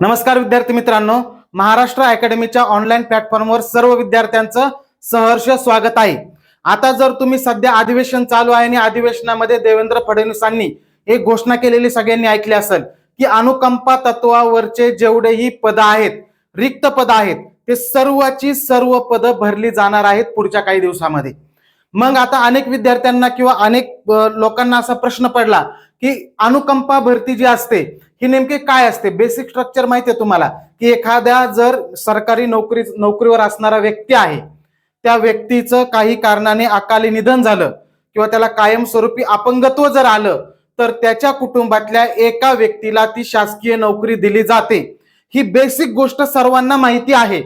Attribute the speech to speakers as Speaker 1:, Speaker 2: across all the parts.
Speaker 1: नमस्कार विद्यार्थी मित्रांनो महाराष्ट्र अकॅडमीच्या ऑनलाईन प्लॅटफॉर्मवर सर्व विद्यार्थ्यांचं सहर्ष स्वागत आहे. आता जर तुम्ही सध्या अधिवेशन चालू आहे आणि अधिवेशनामध्ये देवेंद्र फडणवीसांनी एक घोषणा केलेली सगळ्यांनी ऐकली असेल की अनुकंपा तत्वावरचे जेवढेही पद आहेत रिक्त पद आहेत ते सर्वाची सर्व पदं भरली जाणार आहेत पुढच्या काही दिवसामध्ये. मग आता अनेक विद्यार्थ्यांना किंवा अनेक लोकांना असा प्रश्न पडला की अनुकंपा भरती जी असते ही नेमकी काय असते? बेसिक स्ट्रक्चर माहिती आहे तुम्हाला की एखाद्या जर सरकारी नोकरी नोकरीवर असणारा व्यक्ती आहे त्या व्यक्तीचं काही कारणाने अकाली निधन झालं किंवा त्याला कायमस्वरूपी अपंगत्व जर आलं तर त्याच्या कुटुंबातल्या एका व्यक्तीला ती शासकीय नोकरी दिली जाते. ही बेसिक गोष्ट सर्वांना माहिती आहे.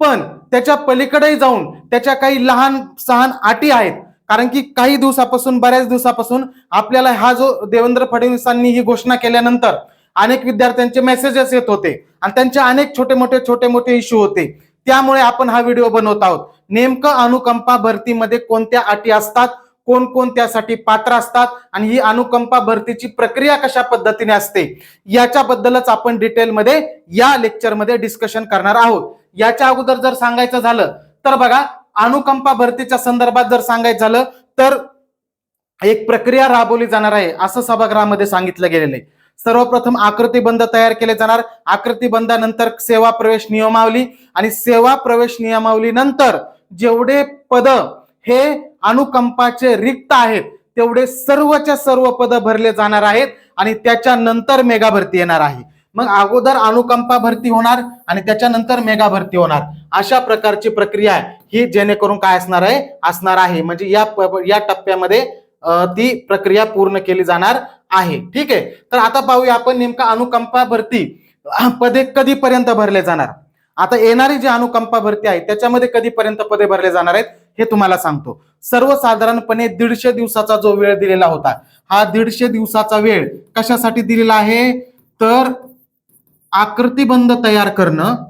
Speaker 1: पण त्याच्या पलीकडे जाऊन त्याच्या काही लहान सहान अटी आहेत कारण की काही दिवसापासून बऱ्याच दिवसापासून आपल्याला हा जो देवेंद्र फडणवीसांनी ही घोषणा केल्यानंतर अनेक विद्यार्थ्यांचे मेसेजेस येत होते आणि त्यांचे अनेक छोटे मोठे छोटे मोठे इश्यू होते. त्यामुळे आपण हा व्हिडिओ बनवत आहोत. नेमकं अनुकंपा भरतीमध्ये कोणत्या अटी असतात? कोण कोण त्यासाठी पात्र असतात? आणि ही अनुकंपा भरतीची प्रक्रिया कशा पद्धतीने असते? याच्याबद्दलच आपण डिटेलमध्ये या लेक्चरमध्ये डिस्कशन करणार आहोत. याच्या अगोदर जर सांगायचं झालं तर बघा अनुकंपा भरतीच्या संदर्भात जर सांगायचं झालं तर एक प्रक्रिया राबवली जाणार आहे असं सभागृहामध्ये सांगितलं गेलेलं आहे. सर्वप्रथम आकृतीबंध तयार केले जाणार. आकृतीबंधानंतर सेवा प्रवेश नियमावली आणि सेवा प्रवेश नियमावली नंतर जेवढे पद हे अनुकंपाचे रिक्त आहेत तेवढे सर्वच्या सर्व पद भरले जाणार आहेत आणि त्याच्यानंतर मेगा भरती येणार आहे. मग अगोदर अनुकंपा भरती होणार आणि त्याच्यानंतर मेगा भरती होणार. अशा प्रकारची प्रक्रिया आहे ही जेणेकरून काय असणार आहे? असणार आहे. म्हणजे या या टप्प्यामध्ये ती प्रक्रिया पूर्ण केली जाणार आहे. ठीक आहे? तर आता पाहूया आपण नेमका अनुकंपा भरती पदे कधीपर्यंत भरले जाणार? आता येणारी जी अनुकंपा भरती आहे त्याच्यामध्ये कधीपर्यंत पदे भरले जाणार आहेत हे तुम्हाला सांगतो. सर्वसाधारणपणे दीडशे दिवसाचा जो वेळ दिलेला होता हा दीडशे दिवसाचा वेळ कशासाठी दिलेला आहे? तर आकृतीबंध तयार करणं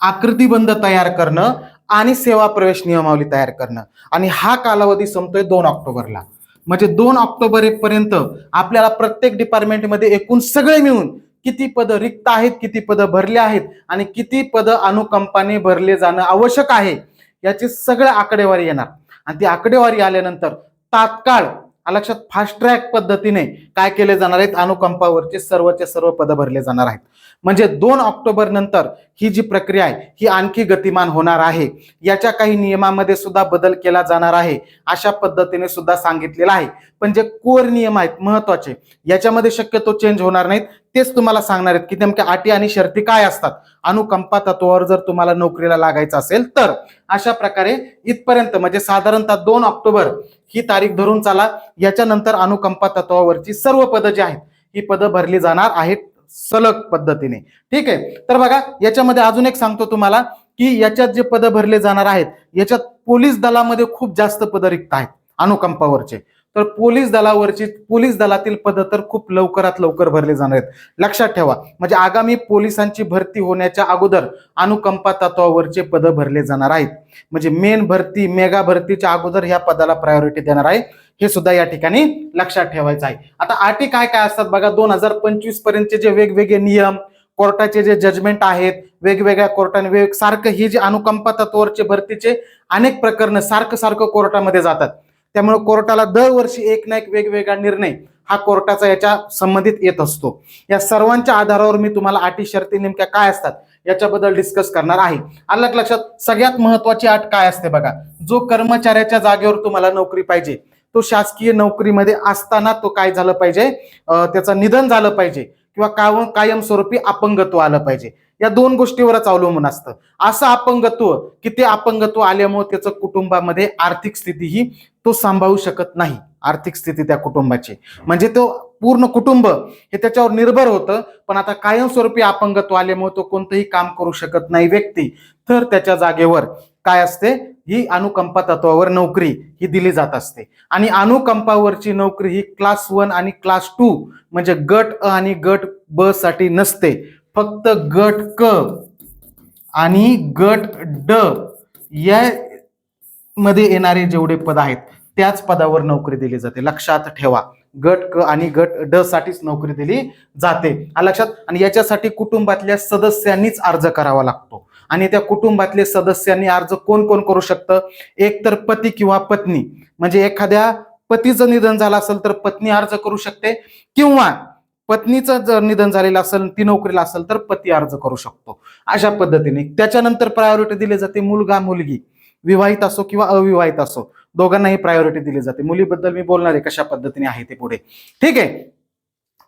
Speaker 1: आकृतीबंध तयार करणं आणि सेवा प्रवेश नियमावली तयार करणं. आणि हा कालावधी संपतोय दोन ऑक्टोबरला. म्हणजे दोन ऑक्टोबर पर्यंत आपल्याला प्रत्येक डिपार्टमेंटमध्ये एकूण सगळे मिळून किती पदं रिक्त आहेत किती पदं भरले आहेत आणि किती पदं अनुकंपाने भरले जाणं आवश्यक आहे याची सगळं आकडेवारी येणार. आणि ती आकडेवारी आल्यानंतर तात्काळ लक्षात फास्ट ट्रॅक पद्धतीने काय केले जाणार आहेत? अनुकंपावरचे सर्वचे सर्व पदं भरले जाणार आहेत. म्हणजे दोन ऑक्टोबर नंतर ही जी प्रक्रिया आहे ही आणखी गतिमान होणार आहे. याच्या काही नियमामध्ये सुद्धा बदल केला जाणार आहे अशा पद्धतीने सुद्धा सांगितलेलं आहे. पण जे कोर नियम आहेत महत्त्वाचे याच्यामध्ये शक्यतो चेंज होणार नाहीत. तेच तुम्हाला सांगणार आहेत की नेमक्या अटी आणि शर्ती काय असतात. अनुकंपा तत्वावर जर तुम्हाला नोकरीला लागायचं असेल तर अशा प्रकारे इथपर्यंत म्हणजे साधारणतः दोन ऑक्टोबर ही तारीख धरून चाला. याच्यानंतर अनुकंपा तत्वावरची सर्व पदं जी आहेत ही पदं भरली जाणार आहेत. सलग पद्धतीने. ठीक आहे? तर बघा याच्यामध्ये अजून एक सांगतो तुम्हाला की याच्यात जे पदं भरले जाणार आहेत याच्यात पोलीस दलामध्ये खूप जास्त पदं रिक्त आहेत अनुकंपावरचे. तर पोलीस दलावरची पोलीस दलातील पदं तर खूप लवकरात लवकर भरले जाणार आहेत. लक्षात ठेवा म्हणजे आगामी पोलिसांची भरती होण्याच्या अगोदर अनुकंपा तत्वावरचे पदं भरले जाणार आहेत. म्हणजे मेन भरती मेगा भरतीच्या अगोदर ह्या पदाला प्रायोरिटी देणार आहे. हे सुद्धा या ठिकाणी लक्षात ठेवायचं आहे. आता आटी काय काय असतात बघा दोन हजार पंचवीस पर्यंतचे जे वेगवेगळे नियम कोर्टाचे जे जजमेंट आहेत वेगवेगळ्या कोर्टाने वेग सारखं ही जे अनुकंपा तत्वावरचे भरतीचे अनेक प्रकरणं सारखं सारखं कोर्टामध्ये जातात. त्यामुळे कोर्टाला दरवर्षी एक ना एक वेगवेगळा निर्णय हा कोर्टाचा याच्या संबंधित येत असतो. या सर्वांच्या आधारावर मी तुम्हाला अटी शर्ती नेमक्या काय असतात याच्याबद्दल डिस्कस करणार आहे. अलग लक्षात? सगळ्यात महत्वाची अट काय असते बघा. जो कर्मचाऱ्याच्या जागेवर तुम्हाला नोकरी पाहिजे तो शासकीय नोकरीमध्ये असताना तो काय झालं पाहिजे? त्याचं निधन झालं पाहिजे किंवा काव कायमस्वरूपी अपंगत्व आलं पाहिजे. या दोन गोष्टीवरच अवलंबून असतं. असं अपंगत्व की ते अपंगत्व आल्यामुळे त्याचं कुटुंबामध्ये आर्थिक स्थिती ही तो सांभाळू शकत नाही आर्थिक स्थिती त्या कुटुंबाची. म्हणजे तो पूर्ण कुटुंब हे त्याच्यावर निर्भर होतं पण आता कायमस्वरूपी अपंगत्व आल्यामुळे तो कोणतंही काम करू शकत नाही व्यक्ती. तर त्याच्या जागेवर काय असते? ही अनुकंपा तत्वावर नोकरी ही दिली जात असते. आणि अनुकंपावरची नोकरी ही क्लास वन आणि क्लास टू म्हणजे गट अ आणि गट ब साठी नसते. फक्त गट क आणि गट ड या मध्ये येणारे जेवढे पद आहेत त्याच पदावर नोकरी दिली जाते. लक्षात ठेवा. गट क आणि गट ड साठीच नोकरी दिली जाते. लक्षात? आणि याच्यासाठी कुटुंबातल्या सदस्यांनीच अर्ज करावा लागतो. आणि त्या कुटुंबातले सदस्यांनी अर्ज कोण कोण करू शकतं? एक तर पती किंवा पत्नी. म्हणजे एखाद्या पतीचं निधन झालं असेल तर पत्नी अर्ज करू शकते. किंवा पत्नीचं जर निधन झालेलं असेल ती नोकरीला असेल तर पती अर्ज करू शकतो. अशा पद्धतीने. त्याच्यानंतर प्रायोरिटी दिली जाते मुलगा मुलगी विवाहित असो किंवा अविवाहित असो दोघांनाही प्रायोरिटी दिली जाते. मुलीबद्दल मी बोलणार आहे कशा पद्धतीने आहे ते पुढे. ठीक आहे?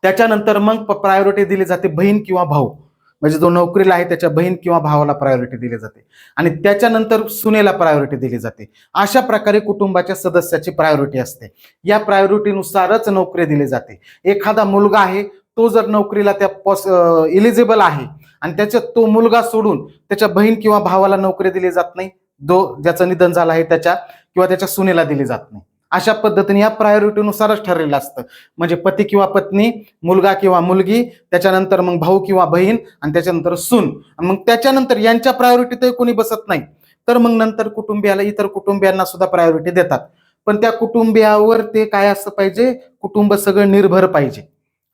Speaker 1: त्याच्यानंतर मग प्रायोरिटी दिली जाते बहीण किंवा भाऊ. म्हणजे जो नोकरीला आहे त्याच्या बहीण किंवा भावाला प्रायोरिटी दिली जाते. आणि त्याच्यानंतर सुनेला प्रायोरिटी दिली जाते. अशा प्रकारे कुटुंबाच्या सदस्याची प्रायोरिटी असते. या प्रायोरिटीनुसारच नोकरी दिली जाते. एखादा मुलगा आहे तो जर नोकरीला त्या पॉस इलिजिबल आहे आणि त्याच्यात तो मुलगा सोडून त्याच्या बहीण किंवा भावाला नोकरी दिली जात नाही जो ज्याचं निधन झालं आहे त्याच्या किंवा त्याच्या सुनेला दिली जात नाही. अशा पद्धतीने या प्रायोरिटीनुसारच ठरलेलं असतं. म्हणजे पती किंवा पत्नी मुलगा किंवा मुलगी त्याच्यानंतर मग भाऊ किंवा बहीण आणि त्याच्यानंतर सून. मग त्याच्यानंतर यांच्या प्रायोरिटीतही कोणी बसत नाही. तर मग नंतर कुटुंबियाला इतर कुटुंबियांना सुद्धा प्रायोरिटी देतात. पण त्या कुटुंबियावर ते काय असं पाहिजे? कुटुंब सगळं निर्भर पाहिजे.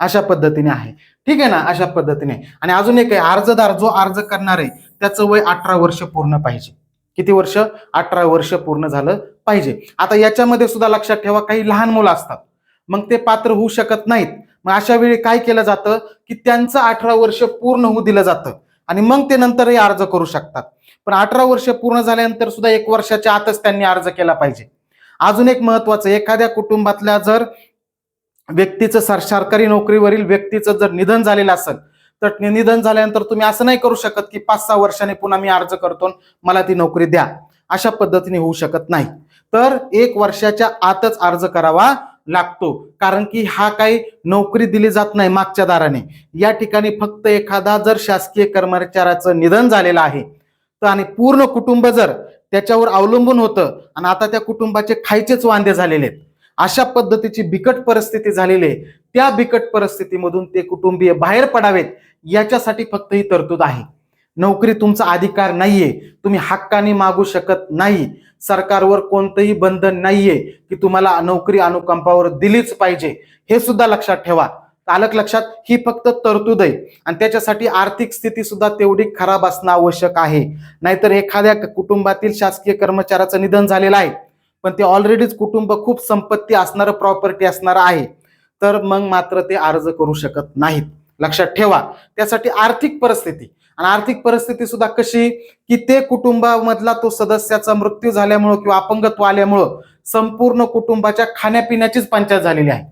Speaker 1: अशा पद्धतीने आहे. ठीक आहे ना? अशा पद्धतीने. आणि अजून एक आहे अर्जदार जो अर्ज करणार आहे त्याचं वय अठरा वर्ष पूर्ण पाहिजे. किती वर्ष? अठरा वर्ष पूर्ण झालं पाहिजे. आता याच्यामध्ये सुद्धा लक्षात ठेवा काही लहान मुलं असतात. मग ते पात्र होऊ शकत नाहीत. मग अशा वेळी काय केलं जातं? की त्यांचं अठरा वर्ष पूर्ण होऊ दिलं जातं. आणि मग ते नंतरही अर्ज करू शकतात. पण अठरा वर्ष पूर्ण झाल्यानंतर सुद्धा एक वर्षाच्या आतच त्यांनी अर्ज केला पाहिजे. अजून एक महत्वाचं एखाद्या कुटुंबातल्या जर व्यक्तीचं सर सरकारी नोकरीवरील व्यक्तीचं जर निधन झालेलं असेल तर निधन झाल्यानंतर तुम्ही असं नाही करू शकत की पाच सहा वर्षाने पुन्हा मी अर्ज करतो मला ती नोकरी द्या. अशा पद्धतीने होऊ शकत नाही. तर एक वर्षाच्या आतच अर्ज करावा लागतो. कारण की हा काही नोकरी दिली जात नाही मागच्या दाराने. या ठिकाणी फक्त एखादा जर शासकीय कर्मचाऱ्याचं निधन झालेलं आहे तर आणि पूर्ण कुटुंब जर त्याच्यावर अवलंबून होतं आणि आता त्या कुटुंबाचे खायचेच वांदे झालेले आहेत. अशा पद्धतीची बिकट परिस्थिती झालेली आहे. त्या बिकट परिस्थितीमधून ते कुटुंबीय बाहेर पडावेत याच्यासाठी फक्त ही तरतूद आहे. नोकरी तुमचा अधिकार नाहीये. तुम्ही हक्काने मागू शकत नाही. सरकारवर कोणतंही बंधन नाहीये की तुम्हाला नोकरी अनुकंपावर दिलीच पाहिजे. हे सुद्धा लक्षात ठेवा. आलक लक्षात ही फक्त तरतूद आहे. आणि त्याच्यासाठी आर्थिक स्थिती सुद्धा तेवढी खराब असणं आवश्यक आहे. नाहीतर एखाद्या कुटुंबातील शासकीय कर्मचाऱ्याचं निधन झालेलं आहे. पण ते ऑलरेडीच कुटुंब खूप संपत्ती असणारं प्रॉपर्टी असणार आहे. तर मग मात्र ते अर्ज करू शकत नाहीत. लक्षात ठेवा. त्यासाठी आर्थिक परिस्थिती. आणि आर्थिक परिस्थिती सुद्धा कशी? की ते कुटुंबामधला तो सदस्याचा मृत्यू झाल्यामुळं किंवा अपंगत्व आल्यामुळं संपूर्ण कुटुंबाच्या खाण्यापिण्याचीच पंचायत झालेली आहे.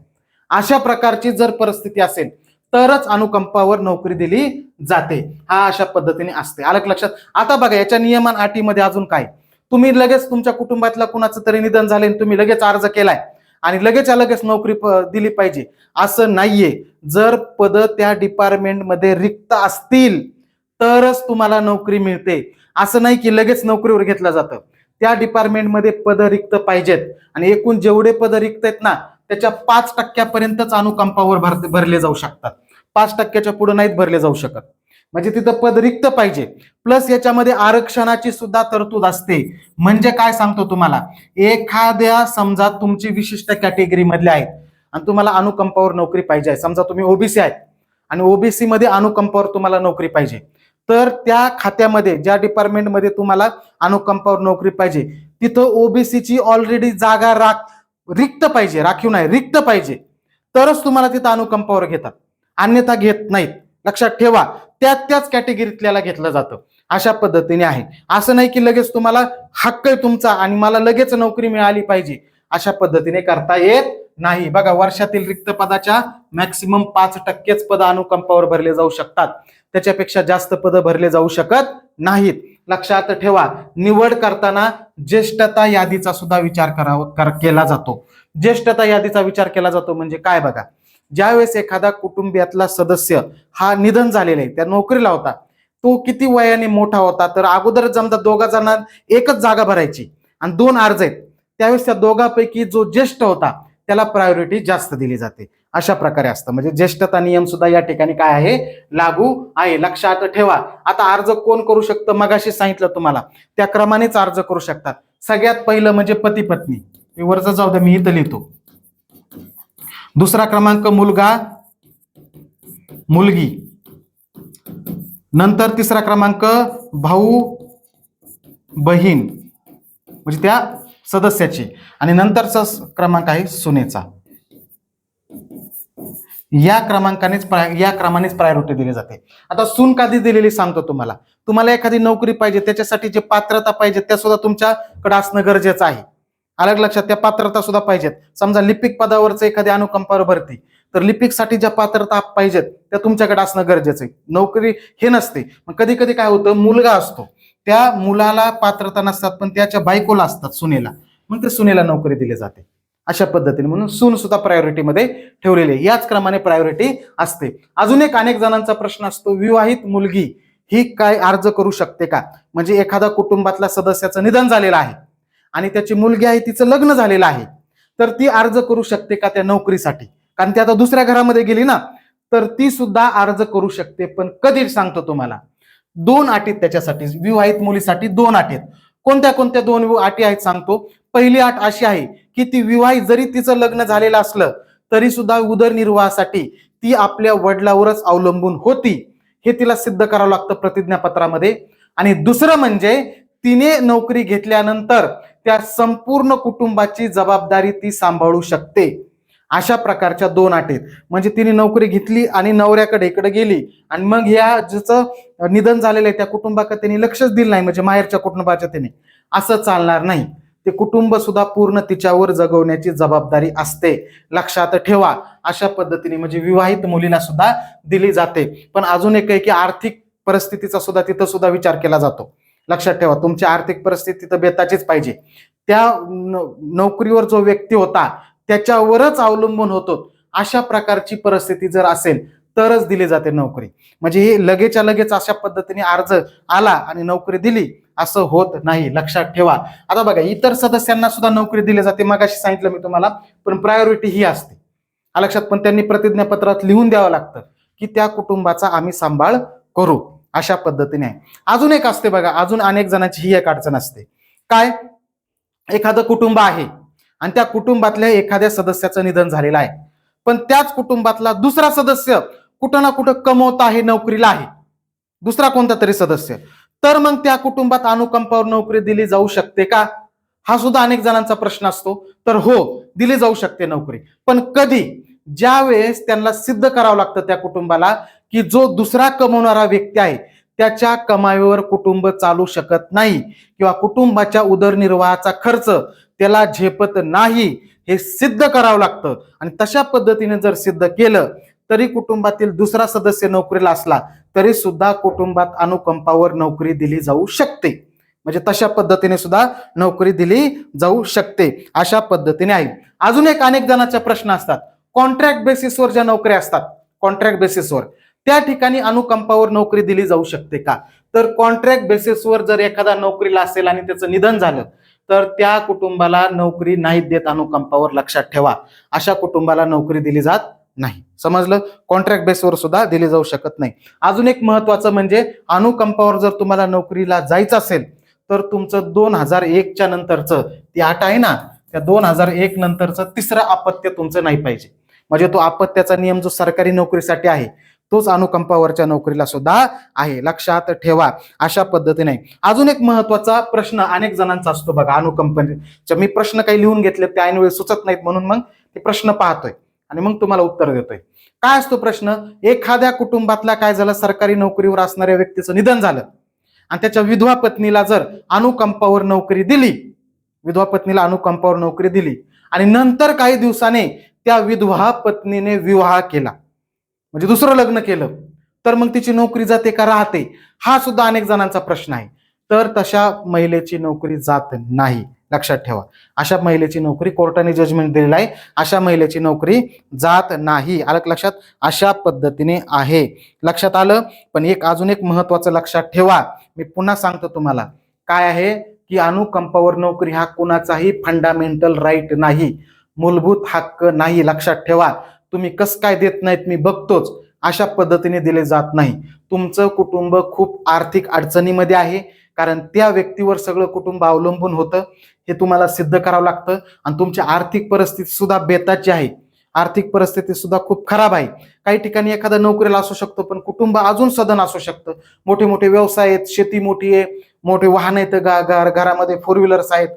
Speaker 1: अशा प्रकारची जर परिस्थिती असेल तरच अनुकंपावर नोकरी दिली जाते. हा अशा पद्धतीने असते. आलं लक्षात? आता बघा याच्या नियमान अटीमध्ये अजून काय? तुम्ही लगेच तुमच्या कुटुंबातलं कुणाचं तरी निधन झाले तुम्ही लगेच अर्ज केलाय. आणि लगेच लगेच नोकरी दिली पाहिजे. असं नाहीये. जर पद त्या डिपार्टमेंटमध्ये रिक्त असतील तरच तुम्हाला नोकरी मिळते. असं नाही की लगेच नोकरीवर घेतलं जातं. त्या डिपार्टमेंटमध्ये पद रिक्त पाहिजेत. आणि एकूण जेवढे पद रिक्त आहेत ना त्याच्या पाच टक्क्यापर्यंतच अनुकंपावर भर भरले जाऊ शकतात. पाच टक्क्याच्या पुढे नाहीत भरले जाऊ शकत. म्हणजे तिथं पद रिक्त पाहिजे. प्लस याच्यामध्ये आरक्षणाची सुद्धा तरतूद असते. म्हणजे काय सांगतो तुम्हाला? एखाद्या समजा तुमची विशिष्ट कॅटेगरी मधले आहेत आणि तुम्हाला अनुकंपावर नोकरी पाहिजे आहे. समजा तुम्ही ओबीसी आहेत आणि ओबीसी मध्ये अनुकंपावर तुम्हाला नोकरी पाहिजे. तर त्या खात्यामध्ये ज्या डिपार्टमेंटमध्ये तुम्हाला अनुकंपावर नोकरी पाहिजे तिथं ओबीसीची ऑलरेडी जागा राख रिक्त पाहिजे. राखीव नाही रिक्त पाहिजे. तरच तुम्हाला तिथं अनुकंपावर घेतात. अन्यथा घेत नाहीत. लक्षात ठेवा त्या त्याच कॅटेगरीतल्याला घेतलं जातं. अशा पद्धतीने आहे. असं नाही की लगेच तुम्हाला हक्क आहे तुमचा आणि मला लगेच नोकरी मिळाली पाहिजे. अशा पद्धतीने करता येत नाही. बघा वर्षातील रिक्त पदाच्या मॅक्सिमम पाच टक्केच पद अनुकंपावर भरले जाऊ शकतात. त्याच्यापेक्षा जास्त पद भरले जाऊ शकत नाहीत. लक्षात ठेवा निवड करताना ज्येष्ठता यादीचा सुद्धा विचार करावा कर- केला जातो. ज्येष्ठता यादीचा विचार केला जातो म्हणजे काय बघा? ज्यावेळेस एखादा कुटुंबियातला सदस्य हा निधन झालेला आहे त्या नोकरीला होता तो किती वयाने मोठा होता तर अगोदर जमता दोघा जणांना एकच जागा भरायची आणि दोन अर्ज आहेत. त्यावेळेस त्या दोघांपैकी जो ज्येष्ठ होता त्याला प्रायोरिटी जास्त दिली जाते. अशा प्रकारे असतं. म्हणजे ज्येष्ठता नियम सुद्धा या ठिकाणी काय आहे? लागू आहे. लक्षात ठेवा. आता अर्ज कोण करू शकतं? मगाशी सांगितलं तुम्हाला. त्या क्रमानेच अर्ज करू शकतात. सगळ्यात पहिलं म्हणजे पती पत्नी वरचं जाऊ द्या मी इथं लिहितो. दुसरा क्रमांक मुलगा मुलगी. नंतर तिसरा क्रमांक भाऊ बहीण. म्हणजे त्या सदस्याची. आणि नंतरचा स- क्रमांक आहे सुनेचा. या क्रमांकानेच या क्रमानेच प्रायोरिटी दिली जाते. आता सून कधी दिलेली सांगतो तुम्हाला. तुम्हाला एखादी नोकरी पाहिजे त्याच्यासाठी जे पात्रता पाहिजे त्या सुद्धा तुमच्याकडे असणं गरजेचं आहे. अलग लक्षात त्या पात्रता सुद्धा पाहिजेत. समजा लिपिक पदावरचं एखादी अनुकंपावर भरती तर लिपिकसाठी ज्या पात्रता पाहिजेत त्या तुमच्याकडे असणं गरजेचं आहे. नोकरी हे नसते. मग कधी कधी काय होतं मुलगा असतो. त्या मुलाला पात्रता नसतात पण त्याच्या बायकोला असतात सुनेला. मग ते सुनेला नोकरी दिली जाते. अशा पद्धतीने. म्हणून सून सुद्धा प्रायोरिटीमध्ये ठेवलेली आहे. याच क्रमाने प्रायोरिटी असते. अजून एक अनेक जणांचा प्रश्न असतो विवाहित मुलगी ही काय अर्ज करू शकते का? म्हणजे एखादा कुटुंबातल्या सदस्याचं निधन झालेलं आहे. आणि त्याची मुलगी आहे तिचं लग्न झालेलं आहे. तर ती अर्ज करू शकते का त्या नोकरीसाठी? कारण ती आता दुसऱ्या घरामध्ये गेली ना तर ती सुद्धा अर्ज करू शकते पण कधी सांगतो तुम्हाला. दोन अटीत त्याच्यासाठी. विवाहित मुलीसाठी दोन अटी आहेत. कोणत्या कोणत्या दोन अटी आहेत सांगतो. पहिली अट अशी आहे की ती विवाहित जरी तिचं लग्न झालेलं असलं तरी सुद्धा उदरनिर्वाहासाठी ती आपल्या वडिलावरच अवलंबून होती. हे तिला सिद्ध करावं लागतं प्रतिज्ञापत्रामध्ये. आणि दुसरं म्हणजे तिने नोकरी घेतल्यानंतर त्या संपूर्ण कुटुंबाची जबाबदारी ती सांभाळू शकते. अशा प्रकारच्या दोन अटी आहेत. म्हणजे तिने नोकरी घेतली आणि नवऱ्याकडे इकडे गेली आणि मग या ज्याचं निधन झालेलं आहे त्या कुटुंबाकडे त्यांनी लक्षच दिलं नाही. म्हणजे माहेरच्या कुटुंबाच्या त्याने असं चालणार नाही. ते कुटुंब सुद्धा पूर्ण तिच्यावर जगवण्याची जबाबदारी असते. लक्षात ठेवा. अशा पद्धतीने म्हणजे विवाहित मुलीला सुद्धा दिली जाते. पण अजून एक आहे की आर्थिक परिस्थितीचा सुद्धा तिथं सुद्धा विचार केला जातो. लक्षात ठेवा तुमची आर्थिक परिस्थिती तर बेताचीच पाहिजे. त्या नोकरीवर जो व्यक्ती होता त्याच्यावरच अवलंबून होतो. अशा प्रकारची परिस्थिती जर असेल तरच दिली जाते नोकरी. म्हणजे हे लगेच्या लगेच अशा पद्धतीने अर्ज आला आणि नोकरी दिली असं होत नाही लक्षात ठेवा. आता बघा इतर सदस्यांना सुद्धा नोकरी दिली जाते मग अशी सांगितलं मी तुम्हाला पण प्रायोरिटी ही असते. लक्षात पण त्यांनी प्रतिज्ञापत्रात लिहून द्यावं लागतं की त्या कुटुंबाचा आम्ही सांभाळ करू. अशा पद्धतीने आहे. अजून एक असते बघा अजून अनेक जणांची ही एक अडचण असते. काय? एखादं कुटुंब आहे आणि त्या कुटुंबातल्या एखाद्या सदस्याचं निधन झालेलं आहे. पण त्याच कुटुंबातला दुसरा सदस्य कुठं ना कुठं कमवत आहे नोकरीला आहे. दुसरा कोणता तरी सदस्य. तर मग त्या कुटुंबात अनुकंपावर नोकरी दिली जाऊ शकते का? हा सुद्धा अनेक जणांचा प्रश्न असतो. तर हो दिली जाऊ शकते नोकरी. पण कधी? ज्या वेळेस त्यांना सिद्ध करावं लागतं त्या कुटुंबाला की जो दुसरा कमवणारा व्यक्ती आहे त्याच्या कमाईवर कुटुंब चालू शकत नाही किंवा कुटुंबाच्या उदरनिर्वाहाचा खर्च त्याला झेपत नाही हे सिद्ध करावं लागतं. आणि तशा पद्धतीने जर सिद्ध केलं तरी कुटुंबातील दुसरा सदस्य नोकरीला असला तरी सुद्धा कुटुंबात अनुकंपावर नोकरी दिली जाऊ शकते. म्हणजे तशा पद्धतीने सुद्धा नोकरी दिली जाऊ शकते. अशा पद्धतीने आहे. अजून एक अनेक जणांचे प्रश्न असतात. कॉन्ट्रॅक्ट बेसिसवर ज्या नोकऱ्या असतात कॉन्ट्रॅक्ट बेसिसवर. त्या ठिकाणी अनुकंपावर नोकरी दिली जाऊ शकते का? तर कॉन्ट्रॅक्ट बेसिसवर जर एखादा नोकरीला असेल आणि त्याचं निधन झालं तर त्या कुटुंबाला नोकरी नाही देत अनुकंपावर लक्षात ठेवा. अशा कुटुंबाला नोकरी दिली जात नाही. समजलं? कॉन्ट्रॅक्ट बेसवर सुद्धा दिली जाऊ शकत नाही. अजून एक महत्वाचं म्हणजे अनुकंपावर जर तुम्हाला नोकरीला जायचं असेल तर तुमचं दोन हजार एकच्या नंतरचं ती आठ आहे ना त्या दोन हजार एक नंतरचं तिसरं अपत्य तुमचं नाही पाहिजे. म्हणजे तो अपत्याचा नियम जो सरकारी नोकरीसाठी आहे तोच अनुकंपावरच्या नोकरीला सुद्धा आहे. लक्षात ठेवा. अशा पद्धतीने. अजून एक महत्त्वाचा प्रश्न अनेक जणांचा असतो बघा अनुकंपनीचे. मी प्रश्न काही लिहून घेतले ते ऐनवेळी सुचत नाहीत म्हणून मग ते प्रश्न पाहतोय. आणि मग तुम्हाला उत्तर देतोय. काय असतो प्रश्न? एखाद्या कुटुंबातल्या काय झालं? सरकारी नोकरीवर असणाऱ्या व्यक्तीचं निधन झालं. आणि त्याच्या विधवा पत्नीला जर अनुकंपावर नोकरी दिली विधवा पत्नीला अनुकंपावर नोकरी दिली आणि नंतर काही दिवसाने त्या विधवा पत्नीने विवाह केला. म्हणजे दुसरं लग्न केलं तर मग तिची नोकरी जाते का राहते? हा सुद्धा अनेक जणांचा प्रश्न आहे. तर तशा महिलेची नोकरी जात नाही. लक्षात ठेवा. अशा महिलेची नोकरी कोर्टाने जजमेंट दिलेलं आहे. अशा महिलेची नोकरी जात नाही. आलं लक्षात? अशा पद्धतीने आहे. लक्षात आलं? पण एक अजून एक महत्वाचं लक्षात ठेवा. मी पुन्हा सांगतो तुम्हाला. काय आहे? की अनुकंपावर नोकरी हा कुणाचाही फंडामेंटल राईट नाही. मूलभूत हक्क नाही. लक्षात ठेवा. तुम्ही कस काय देत नाहीत मी बघतोच. अशा पद्धतीने दिले जात नाही. तुमचं कुटुंब खूप आर्थिक अडचणीमध्ये आहे. कारण त्या व्यक्तीवर सगळं कुटुंब अवलंबून होतं. हे तुम्हाला सिद्ध करावं लागतं. आणि तुमची आर्थिक परिस्थिती सुद्धा बेताची आहे. आर्थिक परिस्थिती सुद्धा खूप खराब आहे. काही ठिकाणी एखादा नोकरीला असू शकतो पण कुटुंब अजून सदन असू शकतं. मोठे मोठे व्यवसाय आहेत शेती मोठी आहे. मोठे वाहन आहेत गा- घर घरामध्ये फोर व्हीलर्स आहेत.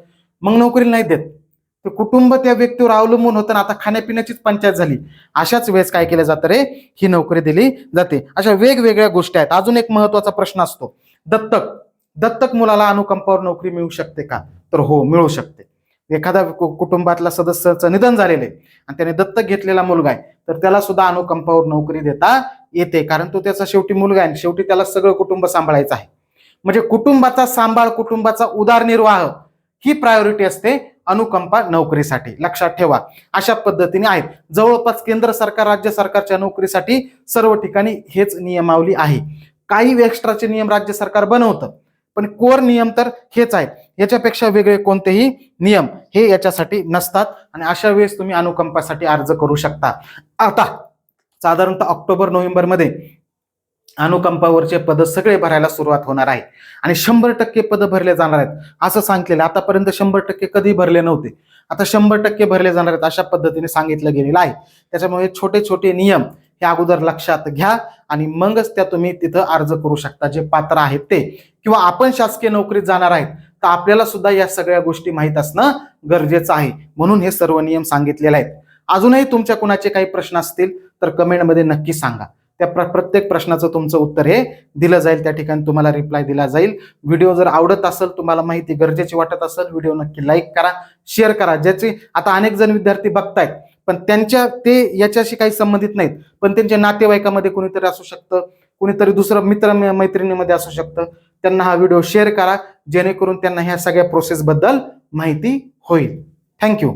Speaker 1: मग नोकरी नाही देत. ते कुटुंब त्या व्यक्तीवर अवलंबून होतं आता खाण्यापिण्याचीच पंचायत झाली. अशाच वेळेस काय केलं जातं रे? ही नोकरी दिली जाते. अशा वेगवेगळ्या गोष्टी आहेत. अजून एक महत्त्वाचा प्रश्न असतो. दत्तक. दत्तक मुलाला अनुकंपावर नोकरी मिळू शकते का? तर हो मिळू शकते. एखादा कु- कुटुंबातला सदस्याचं निधन झालेलं आहे आणि त्याने दत्तक घेतलेला मुलगा आहे तर त्याला सुद्धा अनुकंपावर नोकरी देता येते. कारण तो त्याचा शेवटी मुलगा आहे आणि शेवटी त्याला सगळं कुटुंब सांभाळायचं आहे. म्हणजे कुटुंबाचा सांभाळ कुटुंबाचा उदारनिर्वाह ही प्रायोरिटी असते. अनुकंपा नोकरीसाठी. लक्षात ठेवा अशा पद्धतीने आहेत. जवळपास केंद्र सरकार राज्य सरकारच्या नोकरीसाठी सर्व ठिकाणी हेच नियमावली आहे. काही एक्स्ट्राचे नियम राज्य सरकार बनवतं पण कोर नियम तर हेच आहेत. याच्यापेक्षा वेगळे कोणतेही नियम हे याच्यासाठी नसतात आणि अशा वेळेस तुम्ही अनुकंपासाठी अर्ज करू शकता. आता साधारणतः ऑक्टोबर नोव्हेंबरमध्ये अनुकंपावरचे पद सगळे भरायला सुरुवात होणार आहे. आणि शंभर टक्के पद भरले जाणार आहेत असं सांगितलेलं आतापर्यंत शंभर टक्के कधी भरले नव्हते. आता शंभर टक्के भरले जाणार आहेत अशा पद्धतीने सांगितलं गेलेलं आहे. त्याच्यामुळे छोटे छोटे नियम हे अगोदर लक्षात घ्या आणि मगच त्या तुम्ही तिथं अर्ज करू शकता. जे पात्र आहेत ते. किंवा आपण शासकीय नोकरीत जाणार आहेत तर आपल्याला सुद्धा या सगळ्या गोष्टी माहीत असणं गरजेचं आहे. म्हणून हे सर्व नियम सांगितलेले आहेत. अजूनही तुमच्या कुणाचे काही प्रश्न असतील तर कमेंटमध्ये नक्की सांगा. त्या प्र- प्रत्येक प्रश्नाचं तुमचं उत्तर हे दिलं जाईल. त्या ठिकाणी तुम्हाला रिप्लाय दिला जाईल. व्हिडिओ जर आवडत असेल तुम्हाला माहिती गरजेची वाटत असेल व्हिडिओ नक्की लाईक करा शेअर करा. ज्याचे आता अनेक जण विद्यार्थी बघतायत पण त्यांच्या ते याच्याशी काही संबंधित नाहीत. पण त्यांच्या नातेवाईकामध्ये कोणीतरी असू शकतं कोणीतरी दुसरं मित्र मैत्रिणीमध्ये असू शकतं. त्यांना हा व्हिडिओ शेअर करा जेणेकरून त्यांना ह्या सगळ्या प्रोसेसबद्दल माहिती होईल. थँक्यू